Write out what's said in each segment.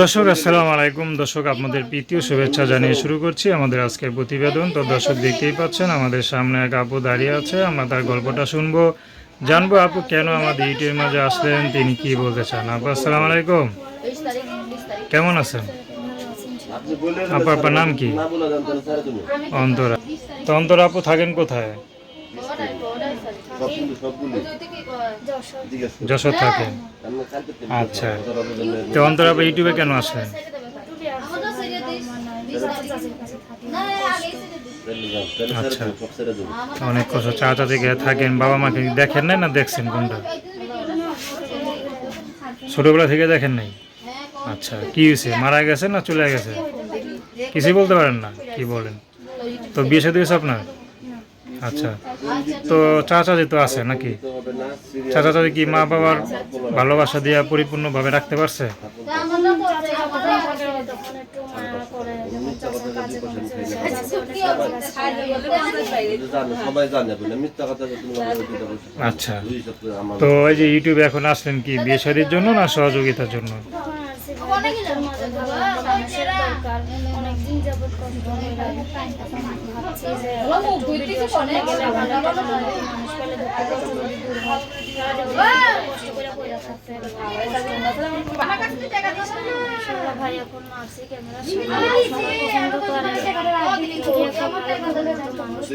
দর্শক আসসালামু আলাইকুম। দর্শক আপনাদের প্রীতীয় শুভেচ্ছা জানিয়ে শুরু করছি আমাদের আজকের প্রতিবেদন। তো দর্শক দেখতেই পাচ্ছেন আমাদের সামনে এক আপু দাঁড়িয়ে আছে। আমরা তার গল্পটা শুনব জানব আপু কেন আমাদের ইউটিউবের মাঝে আসলেন তিনি কি বলতে চান। আপু আসসালামু আলাইকুম। কেমন আছেন? আপু আপনার নাম কি? অন্তরা। তো অন্তরা আপু থাকেন কোথায়? যশোর থাকেন আচ্ছা। তো অন্তরা আপু ইউটিউবে কেন আসলেন আচ্ছা। অনেক কষ্ট। চাচা থেকে থাকেন, বাবা মাকে দেখেন নাই না দেখছেন কোনটা? ছোটবেলা থেকে দেখেন নাই? আচ্ছা কি হয়েছে? মারা গেছে না চলে গেছে? কিছুই বলতে পারেন না, কি বলেন? তো বিয়ে সাথে আপনার? আচ্ছা। তো চাচা তো আছে নাকি? চাচা কি মা বাবার ভালোবাসা দিয়ে পরিপূর্ণভাবে রাখতে পারছে। আচ্ছা। তো এই যে ইউটিউবে এখন আসলেন কি বিয়ে জন্য না সহযোগিতার জন্য? ভালো মানুষ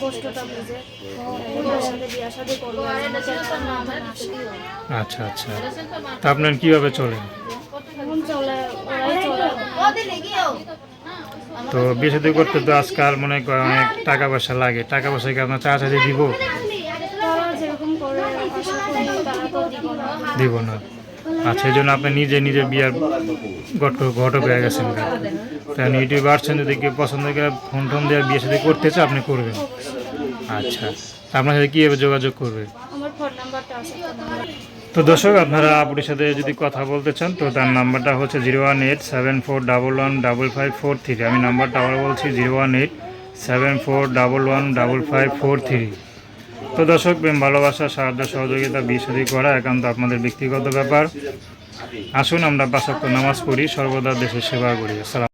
কষ্টটা বুঝে। আচ্ছা আচ্ছা তা আপনার কীভাবে চলেন এখন চলে ওরাই চলে তো বিয়ে শাদী করতে তো আজকাল মনে করেন অনেক টাকা পয়সা লাগে। টাকা পয়সা কি আপনার চাচা চাচি দিব? দিব না। আচ্ছা এই জন্য আপনি নিজে নিজে বিয়ার ঘট ঘটক হয়ে গেছেন। তাই ইউটিউবে আসছেন যদি কেউ পছন্দ করে ফোন টোন দিয়ে বিয়ে সাথে করতে চায় আপনি করবেন। আচ্ছা। আপনার সাথে কীভাবে যোগাযোগ করবে? আমার ফোন নাম্বারটা আছে তো দর্শক, আপনারা আপুটির সাথে যদি কথা বলতে চান, তো তার নাম্বারটা হচ্ছে zero one eight seven four double one double five four three. আমি নাম্বারটা আবার বলছি, zero one eight seven four double one double five four three. তো দর্শক, প্রেম, ভালোবাসা, সাহায্য, সহযোগিতা বিশদি করা একান্ত আপনাদের ব্যক্তিগত ব্যাপার। আসুন, আমরা পাশাক্ত নামাজ পড়ি, সর্বদা দেশের সেবা করি। আসসালাম